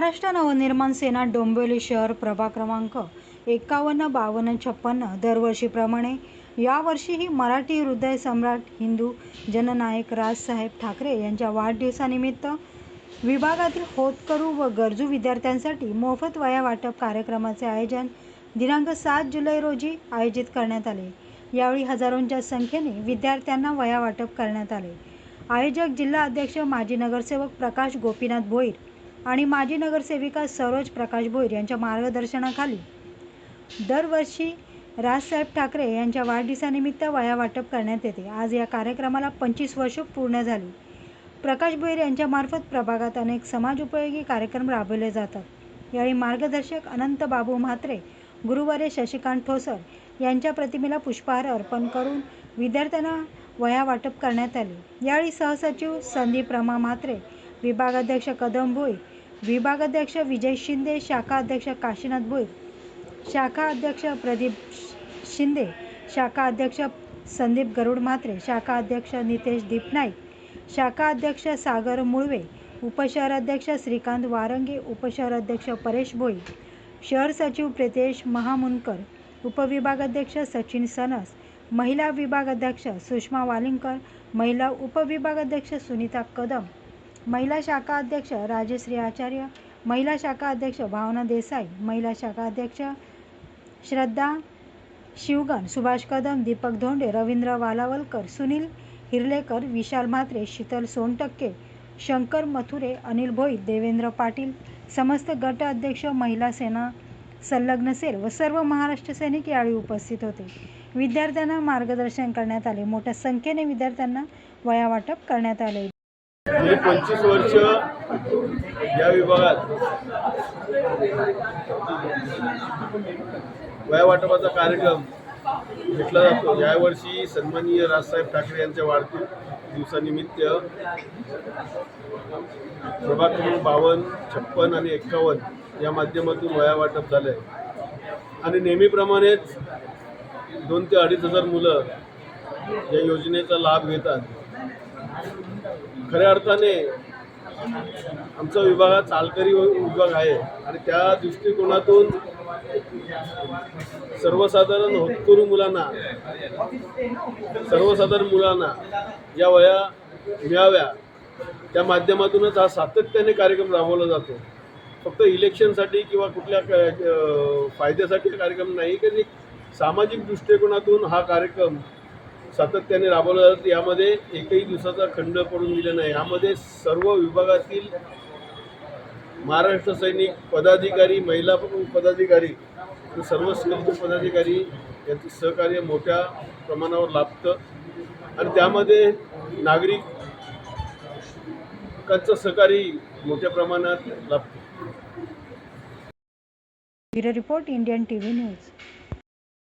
महाराष्ट्र नवनिर्माण सेना डोंबिवली शहर प्रभाग क्रमांक एकावन्न बावन्न छप्पन्न दरवर्षीप्रमाणे यावर्षीही मराठी हृदय सम्राट हिंदू जननायक राजसाहेब ठाकरे यांच्या वाढदिवसानिमित्त विभागातील होतकरू व गरजू विद्यार्थ्यांसाठी मोफत वया वाटप कार्यक्रमाचे आयोजन दिनांक सात जुलै रोजी आयोजित करण्यात आले. यावेळी हजारोंच्या संख्येने विद्यार्थ्यांना वया वाटप करण्यात आले. आयोजक जिल्हा अध्यक्ष माजी नगरसेवक प्रकाश गोपीनाथ भोईर आणि माजी नगरसेविका सरोज प्रकाश भोईर यांच्या मार्गदर्शनाखाली. दरवर्षी राजसाहेब ठाकरे यांच्या वाढदिवसानिमित्त वया वाटप करण्यात येते. आज या कार्यक्रमाला पंचवीस वर्ष पूर्ण झाली. प्रकाश भोईर यांच्यामार्फत प्रभागात अनेक समाजोपयोगी कार्यक्रम राबवले जातात. यावेळी मार्गदर्शक अनंत बाबू म्हात्रे गुरुवारे शशिकांत ठोसर यांच्या प्रतिमेला पुष्पहार अर्पण करून विद्यार्थ्यांना वया वाटप करण्यात आले. यावेळी सहसचिव संदीप रमा म्हात्रे विभागाध्यक्ष कदम भोई विभागाध्यक्ष विजय शिंदे शाखा अध्यक्ष काशीनाथ भोईर शाखा अध्यक्ष प्रदीप शिंदे शाखा अध्यक्ष संदीप गरुड म्हात्रे शाखा अध्यक्ष नितेश दीपनाईक शाखा अध्यक्ष सागर मुळवे उपशहर अध्यक्ष श्रीकांत वारंगे उपशहर अध्यक्ष परेश भोई शहर सचिव प्रितेश महामुनकर उपविभागाध्यक्ष सचिन सनस महिला विभागाध्यक्ष सुषमा वालिंकर महिला उपविभागाध्यक्ष सुनीता कदम महिला शाखा अध्यक्ष राजश्री आचार्य महिला शाखा अध्यक्ष भावना देसाई महिला शाखा अध्यक्ष श्रद्धा शिवगण सुभाष कदम दीपक धोंडे रवींद्र वालावलकर सुनील हिरलेकर विशाल म्हात्रे शीतल सोनटक्के शंकर मथुरे अनिल भोई देवेंद्र पाटील समस्त गट अध्यक्ष महिला सेना संलग्न सेल व सर्व महाराष्ट्र सैनिक यावेळी उपस्थित होते. विद्यार्थ्यांना मार्गदर्शन करण्यात आले. मोठ्या संख्येने विद्यार्थ्यांना वयावाटप करण्यात आले. गेली पंचवीस वर्ष या विभागात वया वाटपाचा कार्यक्रम घेतला जातो. यावर्षी सन्माननीय राजसाहेब ठाकरे यांच्या वाढती दिवसानिमित्त प्रभाग क्रमांक बावन्न छप्पन आणि एक्कावन्न या माध्यमातून वयावाटप झालं आहे आणि नेहमीप्रमाणेच दोन ते अडीच हजार मुलं या योजनेचा लाभ घेतात. खऱ्या अर्थाने आमचा विभाग हा चालकरी विभाग आहे आणि त्या दृष्टिकोनातून सर्वसाधारण होतकरू मुलांना सर्वसाधारण मुलांना या वया मिळाव्या त्या माध्यमातूनच हा सातत्याने कार्यक्रम राबवला जातो. फक्त इलेक्शनसाठी किंवा कुठल्या फायद्यासाठी कार्यक्रम नाही की सामाजिक दृष्टिकोनातून हा कार्यक्रम सातत्याने राबवलं जातं. यामध्ये एकही दिवसाचा खंड पडून दिला नाही. यामध्ये सर्व विभागातील महाराष्ट्र सैनिक पदाधिकारी महिला पदाधिकारी सर्व स्तरीय पदाधिकारी याचं सहकार्य मोठ्या प्रमाणावर लाभतं. आणि त्यामध्ये नागरिकांचं सहकार्य मोठ्या प्रमाणात लाभतं. Bureau report Indian T V news.